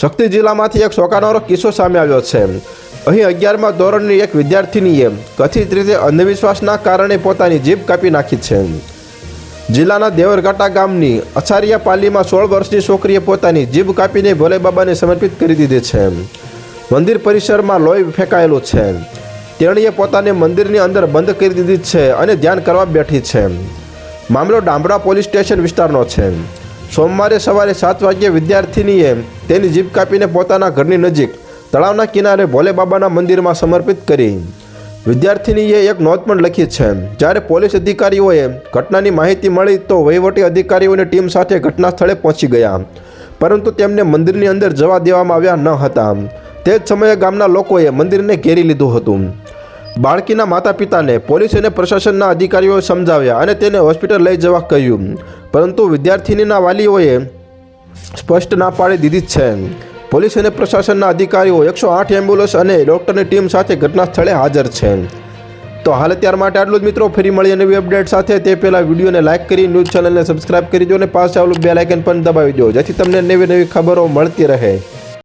શક્તિ જિલ્લામાંથી એક ચોંકાવનારો કિસ્સો સામે આવ્યો છે. અહીં અગિયારમાં ધોરણની એક વિદ્યાર્થીનીએ કથિત રીતે અંધવિશ્વાસના કારણે પોતાની જીભ કાપી નાખી છે. જિલ્લાના દેવરઘાટા ગામની અછારિયા પાલીમાં સોળ વર્ષની છોકરીએ પોતાની જીભ કાપીને ભોલે બાબાને સમર્પિત કરી દીધી છે. મંદિર પરિસરમાં લોહી ફેંકાયેલું છે. તેણીએ પોતાને મંદિરની અંદર બંધ કરી દીધી છે અને ધ્યાન કરવા બેઠી છે. મામલો ડાંબરા પોલીસ સ્ટેશન વિસ્તારનો છે. સોમવારે સવારે સાત વાગ્યે વિદ્યાર્થીનીએ તેની જીભ કાપીને પોતાના ઘરની નજીક તળાવના કિનારે ભોલે બાબાના મંદિરમાં સમર્પિત કરી. વિદ્યાર્થીનીએ એક નોંધ પણ લખી છે. જ્યારે પોલીસ અધિકારીઓએ ઘટનાની માહિતી મળી તો વહીવટી અધિકારીઓની ટીમ સાથે ઘટના સ્થળે પહોંચી ગયા. પરંતુ તેમને મંદિરની અંદર જવા દેવામાં આવ્યા ન હતા. તે જ સમયે ગામના લોકોએ મંદિરને ઘેરી લીધું હતું. બાળકીના માતા પિતાને પોલીસ અને પ્રશાસનના અધિકારીઓએ સમજાવ્યા અને તેને હોસ્પિટલ લઈ જવા કહ્યું. પરંતુ વિદ્યાર્થીનીના વાલીઓએ સ્પષ્ટ ના પાડી દીધી જ છે. પોલીસ અને પ્રશાસનના અધિકારીઓ એકસો આઠ એમ્બ્યુલન્સ અને ડૉક્ટરની ટીમ સાથે ઘટના સ્થળે હાજર છે. તો હાલ અત્યાર માટે આટલું જ મિત્રો. ફરી મળીએ નવી અપડેટ સાથે. તે પહેલાં વિડીયોને લાઇક કરી, ન્યૂઝ ચેનલને સબસ્ક્રાઇબ કરી દો અને પાસે આવેલું બે લાઇકન પણ દબાવી દો, જેથી તમને નવી નવી ખબરો મળતી રહે.